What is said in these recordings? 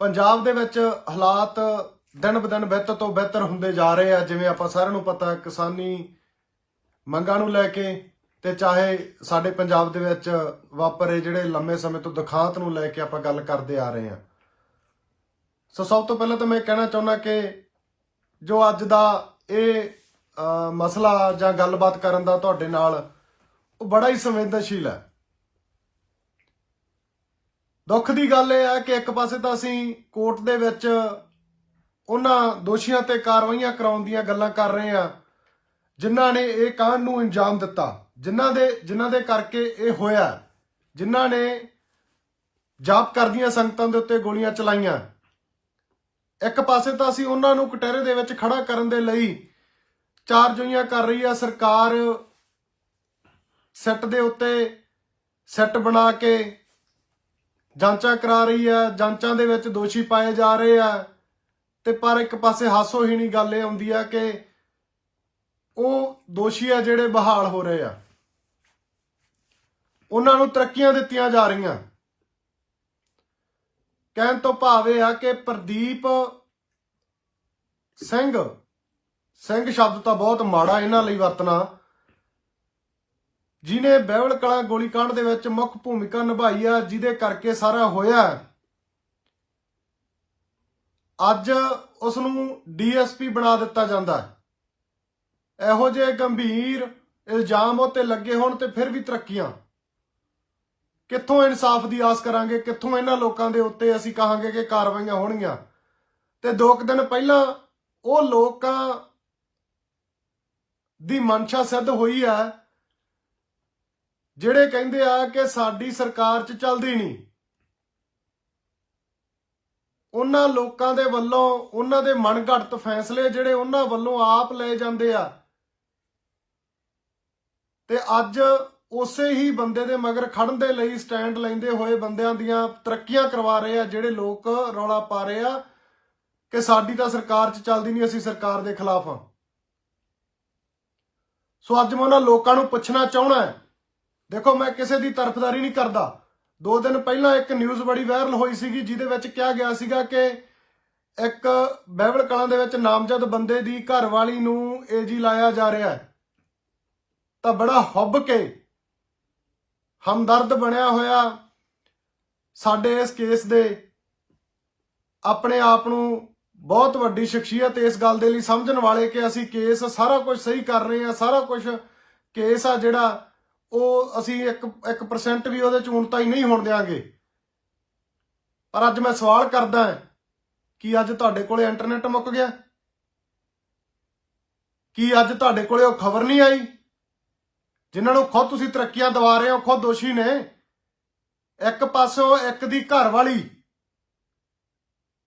ਪੰਜਾਬ ਦੇ ਵਿੱਚ ਹਾਲਾਤ ਦਿਨ ਬਦਨ ਬਿਹਤਰ ਤੋਂ ਬਿਹਤਰ ਹੁੰਦੇ ਜਾ ਰਹੇ ਆ, ਜਿਵੇਂ ਆਪਾਂ ਸਾਰਿਆਂ ਨੂੰ ਪਤਾ, ਕਿਸਾਨੀ ਮੰਗਾਂ ਨੂੰ ਲੈ ਕੇ ਤੇ ਚਾਹੇ ਸਾਡੇ ਪੰਜਾਬ ਦੇ ਵਿੱਚ ਵਾਪਰੇ ਜਿਹੜੇ ਲੰਮੇ ਸਮੇਂ ਤੋਂ ਦੁਖਾਂਤ ਨੂੰ ਲੈ ਕੇ ਆਪਾਂ ਗੱਲ ਕਰਦੇ ਆ ਰਹੇ ਹਾਂ ਸੋ ਸਭ ਤੋਂ ਪਹਿਲਾਂ ਤਾਂ ਮੈਂ ਕਹਿਣਾ ਚਾਹੁੰਦਾ ਕਿ ਜੋ ਅੱਜ ਦਾ ਇਹ ਮਸਲਾ ਜਾਂ ਗੱਲਬਾਤ ਕਰਨ ਦਾ ਤੁਹਾਡੇ ਨਾਲ, ਉਹ ਬੜਾ ਹੀ ਸੰਵੇਦਨਸ਼ੀਲ ਹੈ। ਦੁੱਖ ਦੀ ਗੱਲ ਇਹ ਹੈ ਕਿ ਇੱਕ ਪਾਸੇ ਤਾਂ ਅਸੀਂ ਕੋਰਟ ਦੇ ਵਿੱਚ ਉਹਨਾਂ ਦੋਸ਼ੀਆਂ ਤੇ ਕਾਰਵਾਈਆਂ ਕਰਾਉਣ ਦੀਆਂ ਗੱਲਾਂ ਕਰ ਰਹੇ ਹਾਂ, ਜਿਨ੍ਹਾਂ ਨੇ ਇਹ ਕਾਂਡ ਨੂੰ ਅੰਜਾਮ ਦਿੱਤਾ। ਜਿਨ੍ਹਾਂ ਦੇ ਜਿਨ੍ਹਾਂ ਦੇ ਕਰਕੇ ਇਹ ਹੋਇਆ ਜਿਨ੍ਹਾਂ ਨੇ ਜਾਪ ਕਰਦੀਆਂ ਸੰਗਤਾਂ ਦੇ ਉੱਤੇ ਗੋਲੀਆਂ ਚਲਾਈਆਂ। ਇੱਕ ਪਾਸੇ ਤਾਂ ਅਸੀਂ ਉਹਨਾਂ ਨੂੰ ਕਟਹਿਰੇ ਦੇ ਵਿੱਚ ਖੜਾ ਕਰਨ ਦੇ ਲਈ ਚਾਰ ਜੋਈਆਂ ਕਰ ਰਹੀ ਆ। ਸਰਕਾਰ ਸੈੱਟ ਦੇ ਉੱਤੇ ਸੈੱਟ ਬਣਾ ਕੇ ਜਾਂਚਾਂ ਕਰਾ ਰਹੀ ਹੈ, ਜਾਂਚਾਂ ਦੇ ਵਿੱਚ ਦੋਸ਼ੀ ਪਾਏ ਜਾ ਰਹੇ ਆ। ਤੇ ਪਰ ਇੱਕ ਪਾਸੇ ਹਾਸੋਹੀਣੀ ਗੱਲ ਇਹ ਆਉਂਦੀ ਆ ਕਿ ਉਹ ਦੋਸ਼ੀ ਆ ਜਿਹੜੇ ਬਹਾਲ ਹੋ ਰਹੇ ਆ। ਉਹਨਾਂ ਨੂੰ ਤਰੱਕੀਆਂ ਦਿੱਤੀਆਂ ਜਾ ਰਹੀਆਂ। ਕਹਿਣ ਤੋਂ ਭਾਵ ਇਹ ਆ ਕਿ ਪ੍ਰਦੀਪ ਸਿੰਘ ਸਿੰਘ ਸ਼ਬਦ ਤਾਂ ਬਹੁਤ ਮਾੜਾ ਇਹਨਾਂ ਲਈ ਵਰਤਣਾ। ਜਿਨੇ ਬਹਿਵਲ ਕਲਾਂ ਗੋਲੀकांड ਦੇ ਵਿੱਚ ਮੁੱਖ ਭੂਮਿਕਾ ਨਿਭਾਈ ਆ, ਜਿਹਦੇ ਕਰਕੇ ਸਾਰਾ ਹੋਇਆ ਅੱਜ ਉਸ ਨੂੰ ਡੀਐਸਪੀ ਬਣਾ ਦਿੱਤਾ ਜਾਂਦਾ ਹੈ। ਇਹੋ ਜਿਹੇ ਗੰਭੀਰ ਇਲਜ਼ਾਮ ਉਹ ਲੱਗੇ ਹੋਣ ਤੇ ਫਿਰ ਵੀ ਤਰੱਕੀਆਂ। ਕਿੱਥੋਂ ਇਨਸਾਫ ਦੀ ਆਸ ਕਰਾਂਗੇ, ਕਿੱਥੋਂ ਇਹਨਾਂ ਲੋਕਾਂ ਦੇ ਉੱਤੇ ਅਸੀਂ ਕਹਾਂਗੇ ਕਿ ਕਾਰਵਾਈਆਂ ਹੋਣਗੀਆਂ। ਤੇ ਦੋ ਕੁ ਦਿਨ ਪਹਿਲਾਂ ਉਹ ਲੋਕਾਂ ਦੀ ਮਨਸ਼ਾ ਸਿੱਧ ਹੋਈ ਹੈ ਜਿਹੜੇ ਕਹਿੰਦੇ ਆ ਕਿ ਸਾਡੀ ਸਰਕਾਰ 'ਚ ਚੱਲਦੀ ਨਹੀਂ, ਉਹਨਾਂ ਲੋਕਾਂ ਦੇ ਵੱਲੋਂ, ਉਹਨਾਂ ਦੇ ਮਨਘੜਤ ਫੈਸਲੇ ਜਿਹੜੇ ਉਹਨਾਂ ਵੱਲੋਂ ਆਪ ਲਏ ਜਾਂਦੇ ਆ। ਤੇ ਅੱਜ ਉਸੇ ਹੀ ਬੰਦੇ ਦੇ ਮਗਰ ਖੜਨ ਦੇ ਲਈ ਸਟੈਂਡ ਲੈਂਦੇ ਹੋਏ ਬੰਦਿਆਂ ਦੀਆਂ ਤਰੱਕੀਆਂ ਕਰਵਾ ਰਹੇ ਆ ਜਿਹੜੇ ਲੋਕ ਰੌਲਾ ਪਾ ਰਹੇ ਆ ਕਿ ਸਾਡੀ ਤਾਂ ਸਰਕਾਰ 'ਚ ਚੱਲਦੀ ਨਹੀਂ, ਅਸੀਂ ਸਰਕਾਰ ਦੇ ਖਿਲਾਫ ਆ। ਸੋ ਅੱਜ ਮੈਂ ਉਹਨਾਂ ਲੋਕਾਂ ਨੂੰ ਪੁੱਛਣਾ ਚਾਹਣਾ ਹੈ ਦੇਖੋ, ਮੈਂ ਕਿਸੇ ਦੀ ਤਰਫਦਾਰੀ ਨਹੀਂ ਕਰਦਾ। ਦੋ ਦਿਨ ਪਹਿਲਾਂ ਇੱਕ ਨਿਊਜ਼ ਬੜੀ ਵਾਇਰਲ ਹੋਈ ਸੀਗੀ, ਜਿਹਦੇ ਵਿੱਚ ਕਿਹਾ ਗਿਆ ਸੀਗਾ ਕਿ ਇੱਕ ਬਹਿਬਲ ਕਲਾਂ ਦੇ ਵਿੱਚ ਨਾਮਜ਼ਦ ਬੰਦੇ ਦੀ ਘਰਵਾਲੀ ਨੂੰ ਏਜੀ ਲਾਇਆ ਜਾ ਰਿਹਾ ਹੈ। ਤਾਂ ਬੜਾ ਹੁੱਬ ਕੇ ਹਮਦਰਦ ਬਣਿਆ ਹੋਇਆ ਸਾਡੇ ਇਸ ਕੇਸ ਦੇ। ਆਪਣੇ ਆਪ ਨੂੰ ਬਹੁਤ ਵੱਡੀ ਸ਼ਖਸੀਅਤ ਇਸ ਗੱਲ ਦੇ ਲਈ ਸਮਝਣ ਵਾਲੇ ਕਿ ਅਸੀਂ ਕੇਸ ਸਾਰਾ ਕੁਝ ਸਹੀ ਕਰ ਰਹੇ ਹਾਂ, ਸਾਰਾ ਕੁਝ ਕੇਸ ਆ ਜਿਹੜਾ ਉਹ ਅਸੀਂ 1 1% ਵੀ ਉਹਦੇ ਚ ਉਣਤਾ ਨਹੀਂ ਹੋਣ ਦੇਾਂਗੇ ਪਰ ਅੱਜ ਮੈਂ ਸਵਾਲ ਕਰਦਾ ਕਿ ਅੱਜ ਤੁਹਾਡੇ ਕੋਲੇ ਇੰਟਰਨੈਟ ਮੁੱਕ ਗਿਆ? ਕੀ ਅੱਜ ਤੁਹਾਡੇ ਕੋਲੇ ਉਹ ਖਬਰ ਨਹੀਂ ਆਈ? ਜਿਨ੍ਹਾਂ ਨੂੰ ਖੁਦ ਤੁਸੀਂ ਤਰੱਕੀਆਂ ਦਿਵਾ ਰਹੇ ਹੋ, ਖੁਦ ਦੋਸ਼ੀ ਨੇ। ਇੱਕ ਪਾਸੋਂ ਇੱਕ ਦੀ ਘਰ ਵਾਲੀ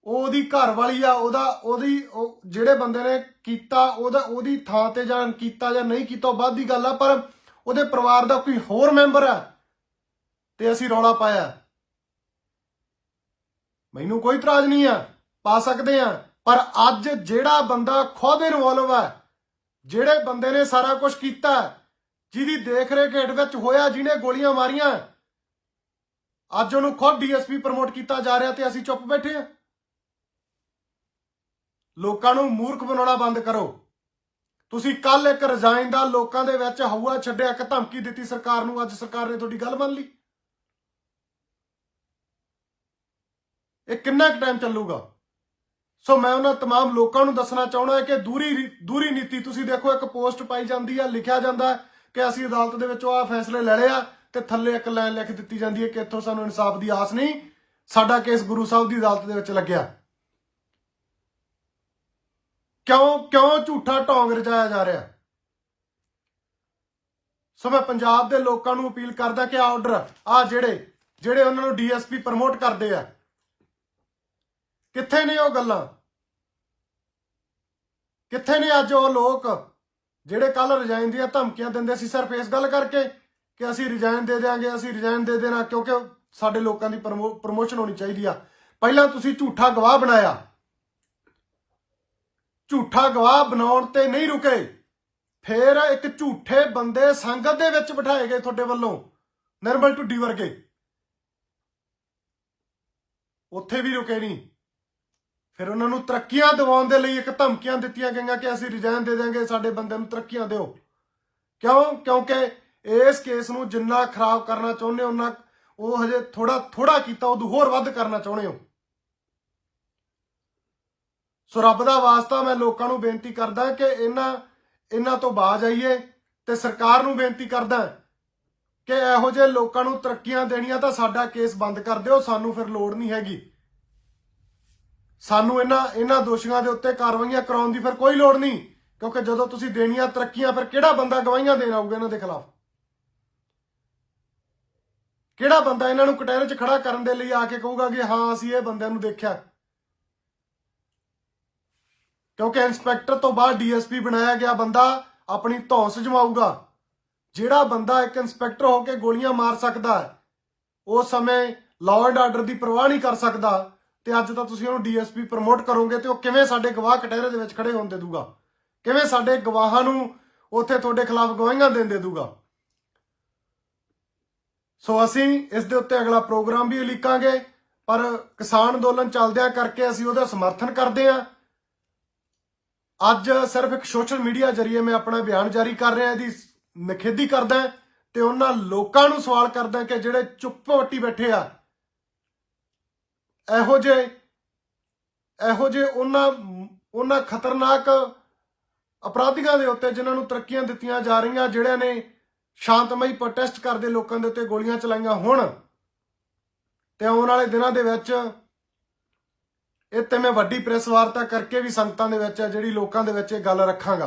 ਉਹਦੀ ਘਰ ਵਾਲੀ ਆ, ਉਹਦਾ, ਉਹਦੀ, ਉਹ ਜਿਹੜੇ ਬੰਦੇ ਨੇ ਕੀਤਾ, ਉਹਦਾ, ਉਹਦੀ ਥਾਂ ਤੇ ਜਾਂ ਕੀਤਾ ਜਾਂ ਨਹੀਂ ਕੀਤਾ, ਉਹ ਬਾਅਦ ਦੀ ਗੱਲ ਆ, ਪਰ ਉਹਦੇ ਪਰਿਵਾਰ ਦਾ ਕੋਈ ਹੋਰ ਮੈਂਬਰ ਆ ਤੇ ਅਸੀਂ ਰੌਲਾ ਪਾਇਆ। ਮੈਨੂੰ ਕੋਈ ਇਤਰਾਜ਼ ਨਹੀਂ ਆ, ਪਾ ਸਕਦੇ ਆ, ਪਰ ਅੱਜ ਜਿਹੜਾ ਬੰਦਾ ਖੁਦ ਇਨਵੋਲਵ ਆ, ਜਿਹੜੇ ਬੰਦੇ ਨੇ ਸਾਰਾ ਕੁਝ ਕੀਤਾ, ਜਿਹਦੀ ਦੇਖ ਰੇਖ ਹੇਠ ਵਿੱਚ ਹੋਇਆ, ਜਿਹਨੇ ਗੋਲੀਆਂ ਮਾਰੀਆਂ, ਅੱਜ ਉਹਨੂੰ ਖੁਦ ਡੀਐਸਪੀ ਪ੍ਰਮੋਟ ਕੀਤਾ ਜਾ ਰਿਹਾ ਤੇ ਅਸੀਂ ਚੁੱਪ ਬੈਠੇ ਆ। ਲੋਕਾਂ ਨੂੰ ਮੂਰਖ ਬਣਾਉਣਾ ਬੰਦ ਕਰੋ। ਤੁਸੀਂ ਕੱਲ ਇੱਕ ਰਿਜ਼ਾਈਨ ਦਾ ਲੋਕਾਂ ਦੇ ਵਿੱਚ ਹਊਆ ਛੱਡਿਆ ਇੱਕ ਧਮਕੀ ਦਿੱਤੀ ਸਰਕਾਰ ਨੂੰ ਅੱਜ ਸਰਕਾਰ ਨੇ ਤੁਹਾਡੀ ਗੱਲ ਮੰਨ ਲਈ ਇਹ ਕਿੰਨਾ ਕੁ ਟਾਈਮ ਚੱਲੂਗਾ ਸੋ ਮੈਂ ਉਹਨਾਂ तमाम ਲੋਕਾਂ ਨੂੰ ਦੱਸਣਾ ਚਾਹਣਾ ਹੈ ਕਿ ਦੂਰੀ ਦੂਰੀ ਨੀਤੀ ਤੁਸੀਂ ਦੇਖੋ ਇੱਕ ਪੋਸਟ ਪਾਈ ਜਾਂਦੀ ਹੈ ਲਿਖਿਆ ਜਾਂਦਾ ਹੈ ਕਿ ਅਸੀਂ ਅਦਾਲਤ ਦੇ ਵਿੱਚੋਂ ਆ ਫੈਸਲੇ ਲੈ ਲਏ ਆ ਤੇ ਥੱਲੇ ਇੱਕ ਲਾਈਨ ਲਿਖ ਦਿੱਤੀ ਜਾਂਦੀ ਹੈ ਕਿ ਇੱਥੋਂ ਸਾਨੂੰ ਇਨਸਾਫ ਦੀ ਆਸ ਨਹੀਂ ਸਾਡਾ ਕੇਸ ਗੁਰੂ ਸਾਹਿਬ ਦੀ ਅਦਾਲਤ ਦੇ ਵਿੱਚ ਲੱਗਿਆ ਕਿਉਂ ਕਿਉਂ ਝੂਠਾ ਢੋਂਗ ਰਚਾਇਆ ਜਾ ਰਿਹਾ? ਸੋ ਮੈਂ ਪੰਜਾਬ ਦੇ ਲੋਕਾਂ ਨੂੰ ਅਪੀਲ ਕਰਦਾ ਕਿ ਆਰਡਰ ਆ ਜਿਹੜੇ ਜਿਹੜੇ ਉਹਨਾਂ ਨੂੰ ਡੀਐਸਪੀ ਪ੍ਰਮੋਟ ਕਰਦੇ ਆ। ਕਿੱਥੇ ਨੇ ਉਹ ਗੱਲਾਂ? ਕਿੱਥੇ ਨੇ ਅੱਜ ਉਹ ਲੋਕ ਜਿਹੜੇ ਕੱਲ ਰਿਜ਼ਾਈਨ ਦੀਆਂ ਧਮਕੀਆਂ ਦਿੰਦੇ ਸੀ? ਸਿਰਫ ਇਸ ਗੱਲ ਕਰਕੇ ਕਿ ਅਸੀਂ ਰਿਜ਼ਾਈਨ ਦੇ ਦੇਾਂਗੇ ਅਸੀਂ ਰਿਜ਼ਾਈਨ ਦੇ ਦੇਣਾ, ਕਿਉਂਕਿ ਸਾਡੇ ਲੋਕਾਂ ਦੀ ਪ੍ਰਮੋਸ਼ਨ ਹੋਣੀ ਚਾਹੀਦੀ ਆ। ਪਹਿਲਾਂ ਤੁਸੀਂ ਝੂਠਾ ਗਵਾਹ ਬਣਾਇਆ। ਝੂਠਾ ਗਵਾਹ ਬਣਾਉਣ ਤੇ ਨਹੀਂ ਰੁਕੇ। ਫੇਰ ਇੱਕ ਝੂਠੇ ਬੰਦੇ ਸੰਗਤ ਦੇ ਵਿੱਚ ਬਿਠਾਏ ਗਏ ਤੁਹਾਡੇ ਵੱਲੋਂ, ਨਿਰਮਲ ਟੁੱਡੀ ਵਰਗੇ। ਉੱਥੇ ਵੀ ਰੁਕੇ ਨਹੀਂ। ਫਿਰ ਉਹਨਾਂ ਨੂੰ ਤਰੱਕੀਆਂ ਦਿਵਾਉਣ ਦੇ ਲਈ ਇੱਕ ਧਮਕੀਆਂ ਦਿੱਤੀਆਂ ਗਈਆਂ ਕਿ ਅਸੀਂ ਰਿਜ਼ਾਈਨ ਦੇ ਦਿਆਂਗੇ, ਸਾਡੇ ਬੰਦੇ ਨੂੰ ਤਰੱਕੀਆਂ ਦਿਓ। ਕਿਉਂ? ਕਿਉਂਕਿ ਇਸ ਕੇਸ ਨੂੰ ਜਿੰਨਾ ਖਰਾਬ ਕਰਨਾ ਚਾਹੁੰਦੇ ਹੋ, ਉਹਨਾਂ ਉਹ ਹਜੇ ਥੋੜਾ ਥੋੜਾ ਕੀਤਾ ਉਦੋਂ ਹੋਰ ਵੱਧ ਕਰਨਾ ਚਾਹੁੰਦੇ ਹੋ। ਸੋ ਰੱਬ ਦਾ ਵਾਸਤਾ ਮੈਂ ਲੋਕਾਂ ਨੂੰ ਬੇਨਤੀ ਕਰਦਾ ਕਿ ਇਹਨਾਂ ਇਹਨਾਂ ਤੋਂ ਬਾਜ ਆਈਏ ਤੇ ਸਰਕਾਰ ਨੂੰ ਬੇਨਤੀ ਕਰਦਾ ਕਿ ਇਹੋ ਜਿਹੇ ਲੋਕਾਂ ਨੂੰ ਤਰੱਕੀਆਂ ਦੇਣੀਆਂ ਤਾਂ ਸਾਡਾ ਕੇਸ ਬੰਦ ਕਰ ਦਿਓ, ਸਾਨੂੰ ਫਿਰ ਲੋੜ ਨਹੀਂ ਹੈਗੀ। ਸਾਨੂੰ ਇਹਨਾਂ ਇਹਨਾਂ ਦੋਸ਼ੀਆਂ ਦੇ ਉੱਤੇ ਕਾਰਵਾਈਆਂ ਕਰਾਉਣ ਦੀ ਫਿਰ ਕੋਈ ਲੋੜ ਨਹੀਂ, ਕਿਉਂਕਿ ਜਦੋਂ ਤੁਸੀਂ ਦੇਣੀਆਂ ਤਰੱਕੀਆਂ, ਫਿਰ ਕਿਹੜਾ ਬੰਦਾ ਗਵਾਹੀਆਂ ਦੇਣ ਆਊਗਾ ਇਹਨਾਂ ਦੇ ਖਿਲਾਫ? ਕਿਹੜਾ ਬੰਦਾ ਇਹਨਾਂ ਨੂੰ ਕਟਹਿਰੇ 'ਚ ਖੜਾ ਕਰਨ ਦੇ ਲਈ ਆ ਕੇ ਕਹੂਗਾ ਕਿ ਹਾਂ, ਅਸੀਂ ਇਹ ਬੰਦਿਆਂ ਨੂੰ ਦੇਖਿਆ। ਕਿਉਂਕਿ ਇੰਸਪੈਕਟਰ ਤੋਂ ਬਾਅਦ ਡੀਐਸਪੀ ਬਣਾਇਆ ਗਿਆ ਬੰਦਾ ਆਪਣੀ ਧੌਂਸ ਜਮਾਊਗਾ ਜਿਹੜਾ ਬੰਦਾ ਇੱਕ ਇੰਸਪੈਕਟਰ ਹੋ ਕੇ ਗੋਲੀਆਂ ਮਾਰ ਸਕਦਾ ਹੈ ਉਸ ਸਮੇਂ ਲਾਅ ਐਂਡ ਆਰਡਰ ਦੀ ਪਰਵਾਹ ਨਹੀਂ ਕਰ ਸਕਦਾ ਤੇ ਅੱਜ ਤਾਂ ਤੁਸੀਂ ਉਹਨੂੰ ਡੀਐਸਪੀ ਪ੍ਰਮੋਟ ਕਰੋਗੇ ਤੇ ਉਹ ਕਿਵੇਂ ਸਾਡੇ ਗਵਾਹ ਕਟਹਿਰੇ ਦੇ ਵਿੱਚ ਖੜੇ ਹੋਣ ਦੇ ਦੂਗਾ? ਕਿਵੇਂ ਸਾਡੇ ਗਵਾਹਾਂ ਨੂੰ ਉੱਥੇ ਤੁਹਾਡੇ ਖਿਲਾਫ ਗਵਾਹੀਆਂ ਦੇਣ ਦੇ ਦੂਗਾ? ਸੋ ਅਸੀਂ ਇਸ ਦੇ ਉੱਤੇ ਅਗਲਾ ਪ੍ਰੋਗਰਾਮ ਵੀ ਉਲੀਕਾਂਗੇ, ਪਰ ਕਿਸਾਨ ਅੰਦੋਲਨ ਚੱਲਦਿਆਂ ਕਰਕੇ ਅਸੀਂ ਉਹਦਾ ਸਮਰਥਨ ਕਰਦੇ ਹਾਂ। ਅੱਜ ਸਿਰਫ ਇੱਕ ਸੋਸ਼ਲ ਮੀਡੀਆ ਜਰੀਏ ਮੈਂ ਆਪਣਾ ਬਿਆਨ ਜਾਰੀ ਕਰ ਰਿਹਾ, ਇਹਦੀ ਨਖੇਦੀ ਕਰਦਾ ਤੇ ਉਹਨਾਂ ਲੋਕਾਂ ਨੂੰ ਸਵਾਲ ਕਰਦਾ ਕਿ ਜਿਹੜੇ ਚੁੱਪ ਵੱਟੀ ਬੈਠੇ ਆ, ਇਹੋ ਜੇ ਇਹੋ ਜੇ ਉਹਨਾਂ ਉਹਨਾਂ ਖਤਰਨਾਕ ਅਪਰਾਧੀਆਂ ਦੇ ਉੱਤੇ ਜਿਨ੍ਹਾਂ ਨੂੰ ਤਰੱਕੀਆਂ ਦਿੱਤੀਆਂ ਜਾ ਰਹੀਆਂ, ਜਿਹੜਿਆਂ ਨੇ ਸ਼ਾਂਤਮਈ ਪ੍ਰੋਟੈਸਟ ਕਰਦੇ ਲੋਕਾਂ ਦੇ ਉੱਤੇ ਗੋਲੀਆਂ ਚਲਾਈਆਂ ਹੁਣ, ਤੇ ਆਉਣ ਵਾਲੇ ਦਿਨਾਂ ਦੇ ਵਿੱਚ ਇਹ ਤੇ ਮੈਂ ਵੱਡੀ ਪ੍ਰੈਸ ਵਾਰਤਾ ਕਰਕੇ ਵੀ ਸੰਗਤਾਂ ਦੇ ਵਿੱਚ ਜਿਹੜੀ ਲੋਕਾਂ ਦੇ ਵਿੱਚ ਇਹ ਗੱਲ ਰੱਖਾਂਗਾ।